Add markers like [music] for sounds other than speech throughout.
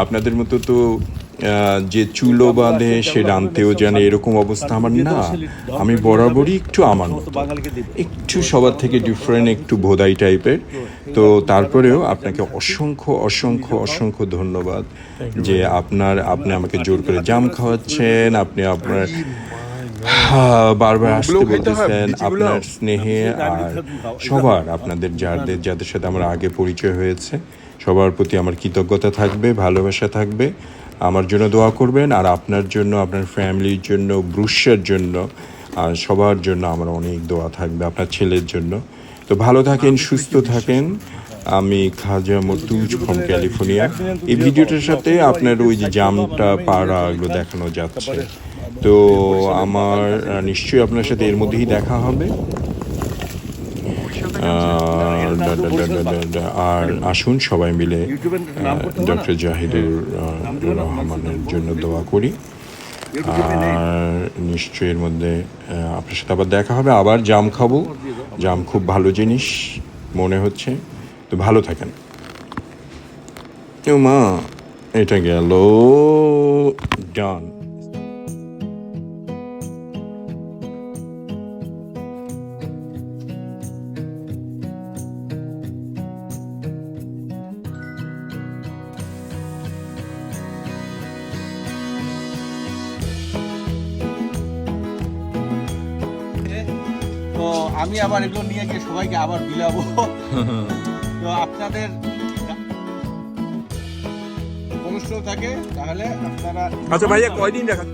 আপনাদের মতো তো যে চুলো বাঁধে সে রানতেও জানে এরকম অবস্থা আমার না। আমি বরাবরই একটু আমার মতো একটু সবার থেকে ডিফারেন্ট একটু ভোদাই টাইপের তো তারপরেও আপনাকে অসংখ্য অসংখ্য অসংখ্য ধন্যবাদ যে আপনার আপনি আমাকে জোর করে জাম খাওয়াচ্ছেন আপনি আপনার হ্যাঁ, বারবার আসতে বলতেছেন আপনার স্নেহে আর সবার আপনাদের যাদের যাদের সাথে আমার আগে পরিচয় হয়েছে সবার প্রতি আমার কৃতজ্ঞতা থাকবে ভালোবাসা থাকবে আমার জন্য দোয়া করবেন আর আপনার জন্য আপনার ফ্যামিলির জন্য ব্রুশের জন্য আর সবার জন্য আমার অনেক দোয়া থাকবে আপনার ছেলের জন্য তো ভালো থাকেন সুস্থ থাকেন আমি খাজা মতুজ ফ্রম ক্যালিফোর্নিয়া এই ভিডিওটার সাথে আপনার ওই যে জামটা পাড়া এগুলো দেখানো যাচ্ছে তো আমার নিশ্চয়ই আপনার সাথে এর মধ্যেই দেখা হবে আর আসুন সবাই মিলে? ডক্টর জাহিদুর রহমানের জন্য দোয়া করি। আর নিশ্চয়ই এর মধ্যে আপনার সাথে আবার দেখা হবে। আবার জাম খাব। জাম খুব ভালো জিনিস মনে হচ্ছে। তো ভালো থাকেন। মা এটা গেল। ডান। আমি আবার এগুলো নিয়ে গিয়ে সবাইকে আবার বিলাবো। তো আপনাদের অনুষ্ঠান থাকে তাহলে আপনারা আচ্ছা ভাইয়া কয়দিন দেখা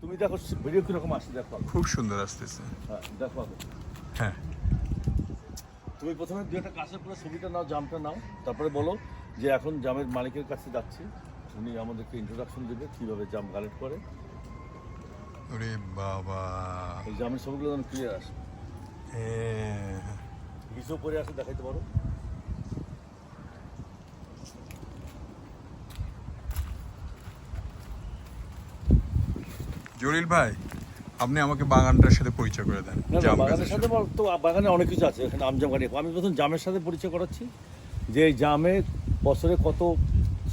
তুমি দেখো ভিডিও কীরকম আসছে দেখো। খুব সুন্দর আসতেছে। হ্যাঁ দেখো। হ্যাঁ। তুমি প্রথমে দু একটা কাছের পুরো ছবিটা নাও জামটা নাও। তারপরে বলো যে এখন জামের মালিকের কাছে যাচ্ছি। উনি আমাদেরকে ইন্ট্রোডাকশন দেবে কীভাবে জাম কালেক্ট করে। ওরে বাবা। এই জামের ছবিগুলো যেন ক্লিয়ার আসে। হ্যাঁ। হিসেব পরে আসে দেখাইতে পারো। জলিল ভাই। আপনি আমাকে বাগানটার সাথে পরিচয় করে দেন বাগানের সাথে। তো বাগানে অনেক কিছু আছে এখানে আম জাম গাড়ি আমি প্রথম জামের সাথে পরিচয় করাচ্ছি। যে এই জামে বছরে কত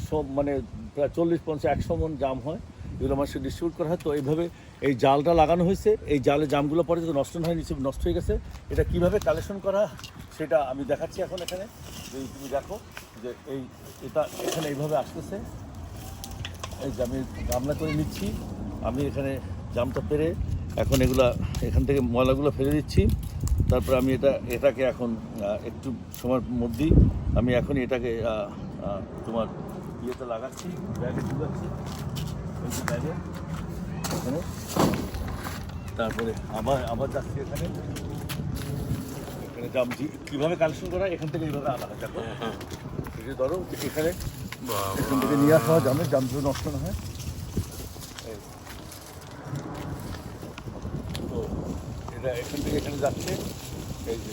সব মানে প্রায় চল্লিশ পঞ্চাশ একশো মন জাম হয় এগুলো মানুষকে ডিস্ট্রিবিউট করা হয়। তো এইভাবে এই জালটা লাগানো হয়েছে এই জালে জামগুলো পরে যদি নষ্ট না হয় নিচে নষ্ট হয়ে গেছে। এটা কীভাবে কালেকশন করা সেটা আমি দেখাচ্ছি এখন এখানে। যে তুমি দেখো যে এই এটা এখানে এইভাবে আসতেছে। এই আমি গামলা করে নিচ্ছি আমি এখানে জামটা পেরে এখন এগুলা এখান থেকে ময়লাগুলো ফেলে দিচ্ছি। তারপর আমি এটা এটাকে এখন একটু সময়ের মধ্যেই আমি এখন এটাকে তোমার ইয়েতে লাগাচ্ছি ব্যাগে ঢুকাচ্ছি ব্যাগে এখানে। তারপরে আবার আবার যাচ্ছি এখানে। এখানে জামটি কীভাবে কালেকশন করা এখান থেকে এইভাবে আনা হয় দেখো ধরো এখানে এখান থেকে নিয়ে আসা হয় জামের জাম নষ্ট না হয় এই। তো এখান থেকে এখানে যাচ্ছে। এই যে,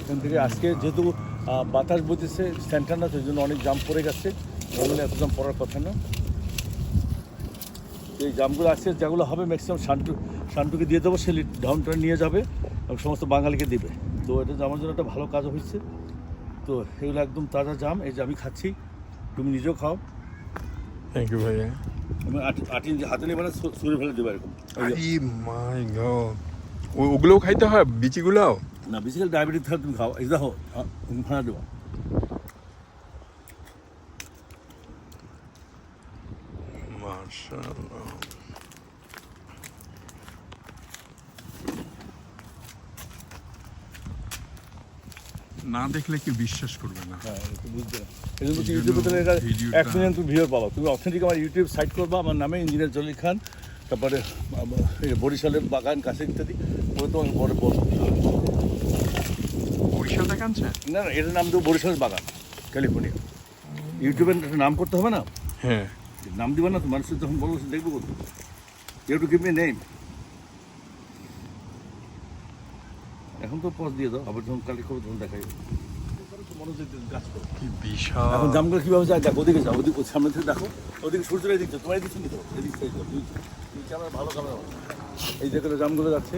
এখান থেকে আজকে যেহেতু বাতাস বইতেছে সেন্টার না সেই জন্য অনেক জাম পড়ে গেছে। নর্মালি এত জাম পড়ার কথা না। এই জামগুলো আছে, যেগুলো হবে ম্যাক্সিমাম শান্টু, শান্টুকে দিয়ে দেবো, সে ডাউনটা নিয়ে যাবে এবং সমস্ত বাঙালিকে দিবে। তো এটা আমার জন্য একটা ভালো কাজ হয়েছে। তো এগুলো একদম তাজা জাম, এই যে আমি খাচ্ছি। তুমি নিজেও খাও। থ্যাংক ইউ ভাইয়া। আটি হাতে নিয়ে মানে সুরে ফেলে দেবো এরকম। আরে মাই গড ওগুলোও খাইতে হয়? বিচিগুলাও? না বেসিক্যালি ডায়াবেটিস থাকলে তুমি খাও। এই হো তুমি খানা দেবো। মাশাআল্লাহ। না দেখলে কি বিশ্বাস করবে না। হ্যাঁ বুঝতে এই জন্য ইউটিউবে এটা এক মিলিয়ন তুমি ভিডিও পাবো তুমি অথেন্টিক আমার ইউটিউব সাইট করবা আমার নামে ইঞ্জিনিয়ার জলিল খান তারপরে বরিশালের বাগান কাছে ইত্যাদি ওটা তোমাকে পরে বলব। বরিশাল দেখাচ্ছে না না এটার নাম দেবো বরিশালের বাগান ক্যালিফোর্নিয়া ইউটিউবের একটা নাম করতে হবে না? হ্যাঁ। নাম দিবে না তো মানুষ যখন বলব দেখব কত you to give me name এখন তো পজ দিয়ে দাও আবার যখন কালি করব তখন এখন জামগুলো কীভাবে যায় দেখো ওদিকে যাও ওদিকে সামনে থেকে দেখো। ওদিকে সূর্যের এদিক যাও তোমার এদিক শুনতে এদিক থেকে যাও দুই এই ক্যামেরা ভালো ক্যামেরা এই যেগুলো জামগুলো যাচ্ছে।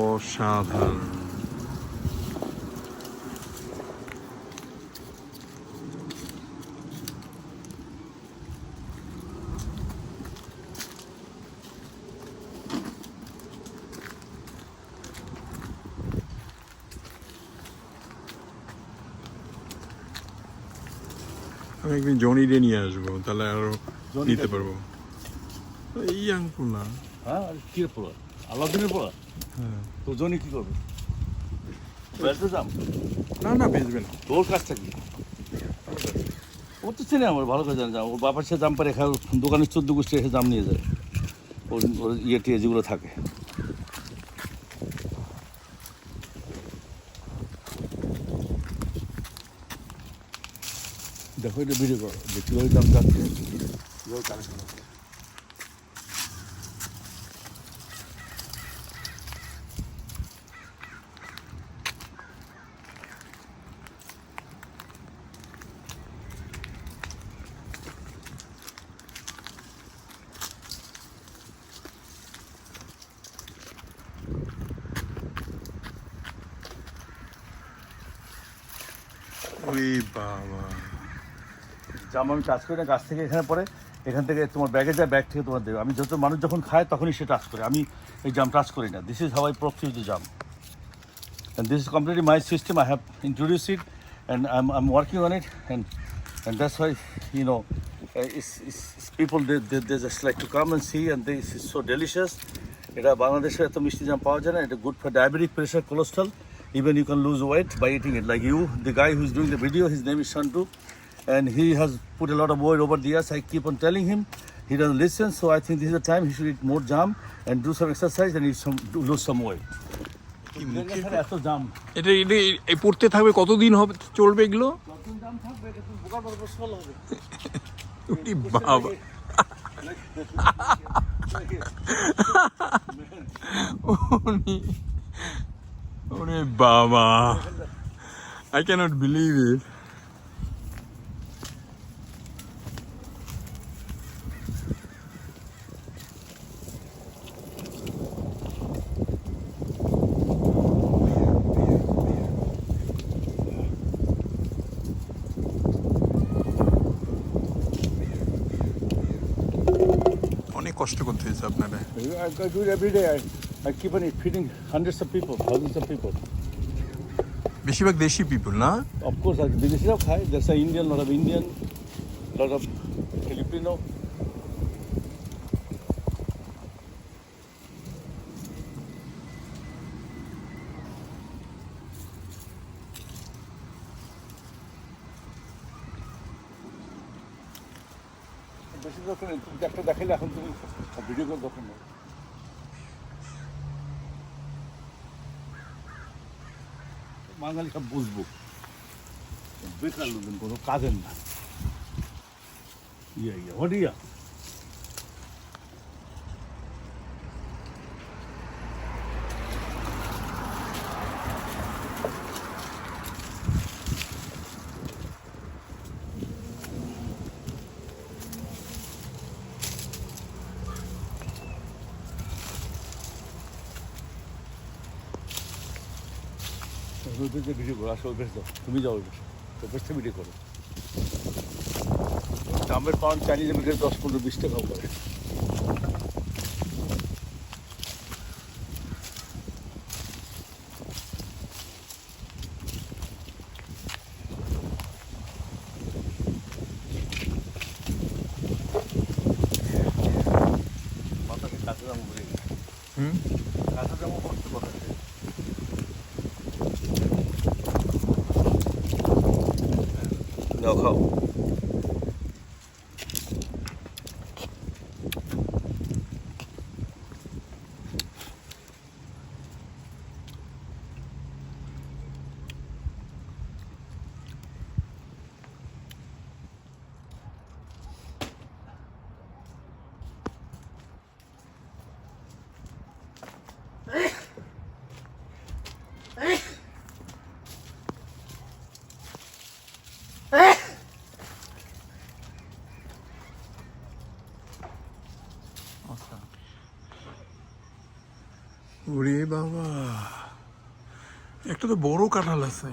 অসাধারণ। আমি একদিন জনিরে নিয়ে আসব তাহলে আরও জনি নিতে? পারব। না। হ্যাঁ আর কি পড়া আলাদিনের পড়া হ্যাঁ। তো জনি কি করবে? যাম? না না বেচবে না। তোর কাজটা কি ও তো চেনে আমার ভালো করে জানে। ওর বাবার সাথে দাম পারে এখানে দোকানের চোদ্দ গোষ্ঠী এসে দাম নিয়ে যায়। ওর ওর ইয়ে টিয়ে যেগুলো থাকে। でこれで見ればで違いなんだって。すごい楽しくウィーバーは জাম আমি টাচ করি না গাছ থেকে এখানে পরে এখান থেকে তোমার ব্যাগে যায় ব্যাগ থেকে তোমার দেবে। আমি যত মানুষ যখন খায় তখনই সে টাচ করে। আমি এই জাম টাচ করি না। This is how I profuse the jam. Is system. I have introduced it and i'm, I'm working on it and and that's why you know uh, it's, it's, it's people they, they, they just like to come and see and so delicious. এটা বাংলাদেশে এত মিষ্টি জাম পাওয়া যায় না। এটা good for diabetic pressure cholesterol even you can lose weight by eating it like you the guy who is doing the video his name is Shantu and he has put a lot of word over the years. I keep on telling him he doesn't listen, so I think this is the time he should eat more jam and do some exercise and eat some do lose some weight. এত জাম এটা এটা এই পড়তে থাকবে কতদিন হবে চলবে এগুলো জাম থাকবে হবে বাবা ওরে বাবা আই ক্যানট বিলিভ ইট কষ্ট করতে হয়েছে আপনারা I, I do it every day. I, I keep on feeding hundreds of people, thousands of people. বেশিরভাগ দেশি পিপল না Of course, আর বিদেশিরাও খায় there's an Indian, lot of Indian, lot of Filipino. তুমি একটা দেখাইলে এখন তুমি ভিডিও কল দরকার নেই বাঙালি সব বুঝব। বেকার লোকজন কোনো কাজের না। Yeah yeah what yeah. যে ভিডিও করো আসো বেশ দাও। তুমি যাও ওই তো বেশটা ভিডিও করো। দামের পাউন্ড চাইনিজ দশ, পনেরো, বিশ টাকাও করে বাতাসে কাঁচা জামা ভরে গেছে হুম কাঁচা জামা ভরতে বাতাসে দাও খাও ওরে বাবা। একটা তো বড় কাঁঠাল আছে।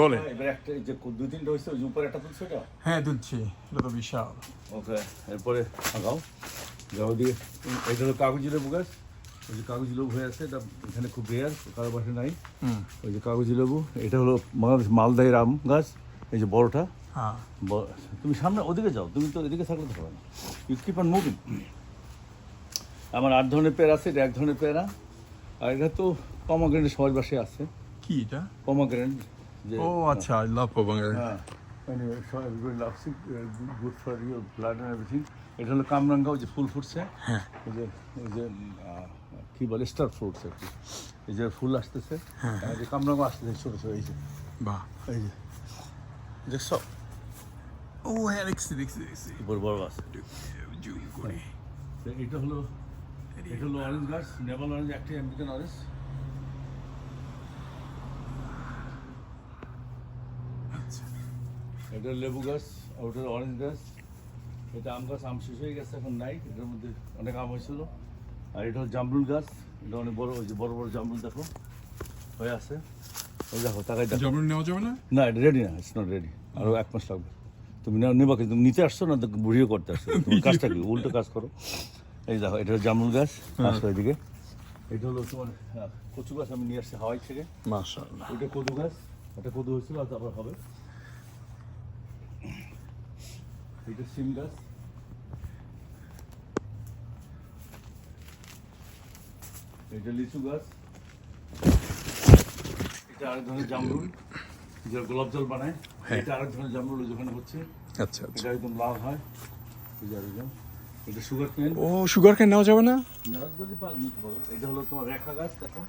বলে। এবার একটা এই যে দুই তিনটা হয়েছে ওই উপরে একটা তুলছো এটা? হ্যাঁ তুলছি এটা তো বিশাল। ওকে এরপরে আগাও। যাও দিয়ে এটা হলো কাগজি লেবু গাছ। ওই যে কাগজি লেবু হয়ে আছে এটা এখানে খুব রেয়ার কারও পাশে নাই। ওই যে কাগজি লেবু এটা হলো বাংলাদেশ মালদাহের আম গাছ এই যে বড়টা। হ্যাঁ। ব- তুমি সামনে ওদিকে যাও তুমি তো এদিকে থাকলে তো হবে না। ইউ কিপ অন মুভিং আমার আট ধরনের পেয়ারা আছে এটা এক ধরনের পেয়ারা। আর এটা তো পমাগ্রেন্ট সবার বাসায় আছে। কি এটা? পমাগ্রেন্ট যে ও আচ্ছা আই লাভ পাবাঙ্গা হ্যাঁ। Anyway, so everybody loves it, uh, good for your blood and everything. এটা হলো কামরাঙ্গা ওই যে ফুল ফুটছে। এই যে এই যে কি বলে স্টার ফ্রুটস আর কি। এই যে ফুল আসতেছে। আর যে কামরাঙ্গা আসতেছে ছোটো ছোটো এই যে। বাহ। এই যে। দেখছ ও হ্যাঁ দেখছি দেখছি দেখছি বড় বড় গাছ জুম করি এটা হলো এটা হলো অরেঞ্জ গাছ নেভাল অরেঞ্জ একটা আমেরিকান অরেঞ্জ আচ্ছা। এটা লেবু গাছ আর ওটা অরেঞ্জ গাছ। এটা আম গাছ আম শেষ হয়ে গেছে এখন নাই এটার মধ্যে অনেক আম হয়েছিল। আর এটা হলো জামরুল গাছ এটা অনেক বড় ওই যে বড় বড় জামরুল দেখো হয়ে আছে। ওই দেখো তাকাই দেখো। জবর নেওয়া যাবে না? না এটা রেডি না ইটস নট রেডি আরও এক মাস লাগবে। তুমি নেওয়া নেবা কিন্তু তুমি নিতে আসছো না ভিডিও করতে আসছো। তুমি কাজটা কি? উল্টো কাজ করো। এই দেখো এটা হলো জামরুল গাছ আসো এদিকে। এটা হলো তোমার হ্যাঁ, কচু গাছ আমি নিয়ে আসছি হাওয়াই থেকে। মাশাআল্লাহ। ওইটা কদু গাছ ওটা কদু হয়েছিল আর তারপর হবে। এটা সিম গাছ। এটা লিচু গাছ। এটা আরেক ধরনের জামরুল। যে গোলাপ জল বানায় হ্যাঁ। এটা আরেক ধরনের জামরুল যেখানে হচ্ছে। আচ্ছা আচ্ছা। একদম লাল হয়। এটা সুগার কেন ও সুগার কেন নেওয়া যাবে না? এটা হলো তোমার রেখা গাছ দেখো।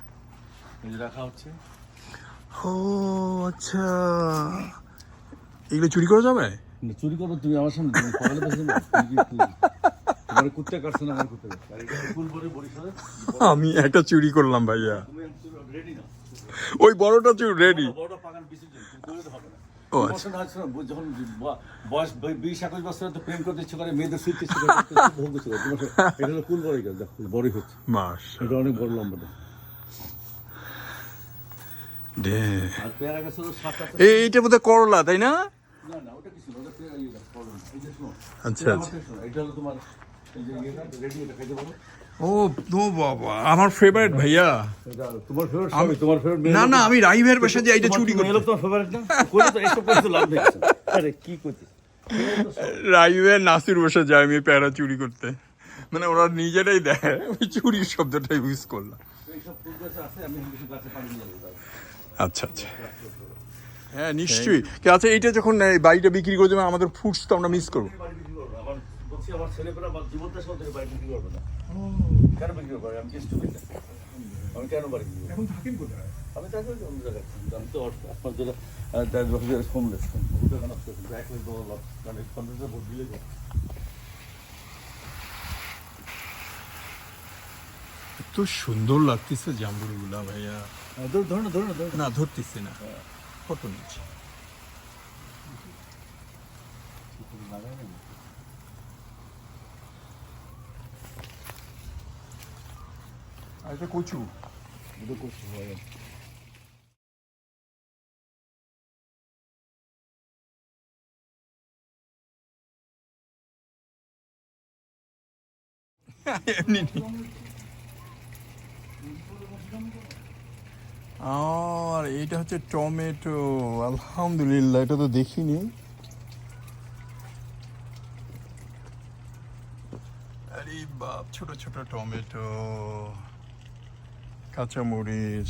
এই যে রাখা হচ্ছে। ও আচ্ছা। এগুলো চুরি করা যাবে? না, চুরি করো তুমি আমার সামনে তুমি সকালে বসে না তুমি কি তুই- তোমার কুত্তে কাটছে না আমার কুত্তে? আমি একটা চুরি করলাম ভাইয়া। রেডি ওই বড়টা চুরি রেডি বড় পাকান বিসর্জন তুমি করে তো হবে না ও, আচ্ছা। সঙ্গে আছে না, যখন বয়স বিশ একুশ বছরে তো প্রেম করতে ইচ্ছে করে মেয়েদের সুইতে ইচ্ছে করে [laughs] ভোগ ইচ্ছে করে। তোমার সঙ্গে- এটা হলো কুল বড়ই গাছ বড়ই হচ্ছে। মাস এটা অনেক বড় লম্বা দেখো। আর পেয়ারা গাছ হলো সাত আটটা এইটা বোধহয় করলা তাই না? ইয়ে আচ্ছা, আচ্ছা। এটা হলো তোমার এই যে ইয়েটা রেডি এটা খাইতে পারো ও নো বাবা আমার ফেভারিট ভাইয়া। এটা তোমার ফেভারিট সবই তোমার ফেভারিট না না আমি রাইভের বাসা যে এইটা চুরি করি তোমার ফেভারিট না? করে তো লাভ নেই। আরে কি করছিস রাইভের নাসির বসে যায় আমি প্যারা চুরি করতে। মানে ওরা নিজেরাই দেয় আমি চুরির শব্দটা ইউজ করলাম। আমি আচ্ছা আচ্ছা। হ্যাঁ নিশ্চয়ই। কে আচ্ছা এইটা যখন এই বাড়িটা বিক্রি করে দেবে আমাদের ফুডস তো আমরা মিস করব আমার জীবনটা সব থেকে বাড়ি বিক্রি করবে না। কেন বিক্রি করবে আমি কিছু আমি কেন বাড়ি এখন থাকেন কোথায় আমি তাকে অন্য জায়গায় আমি তো অর্থ- আপনার যেটা দেড় বছর ধরে হোমলেস মানে ভোট দিলে এত সুন্দর লাগতেছে জাম্বুরগুলা ভাইয়া ধরুন ধরুন না ধরতেছি না কত নিচ্ছে আর এটা কচু। এটা করছি হয়। এমনি আর এইটা হচ্ছে টমেটো। আলহামদুলিল্লাহ এটা তো দেখিনি। আরে বাপ ছোট ছোট টমেটো। Cátia Moreira.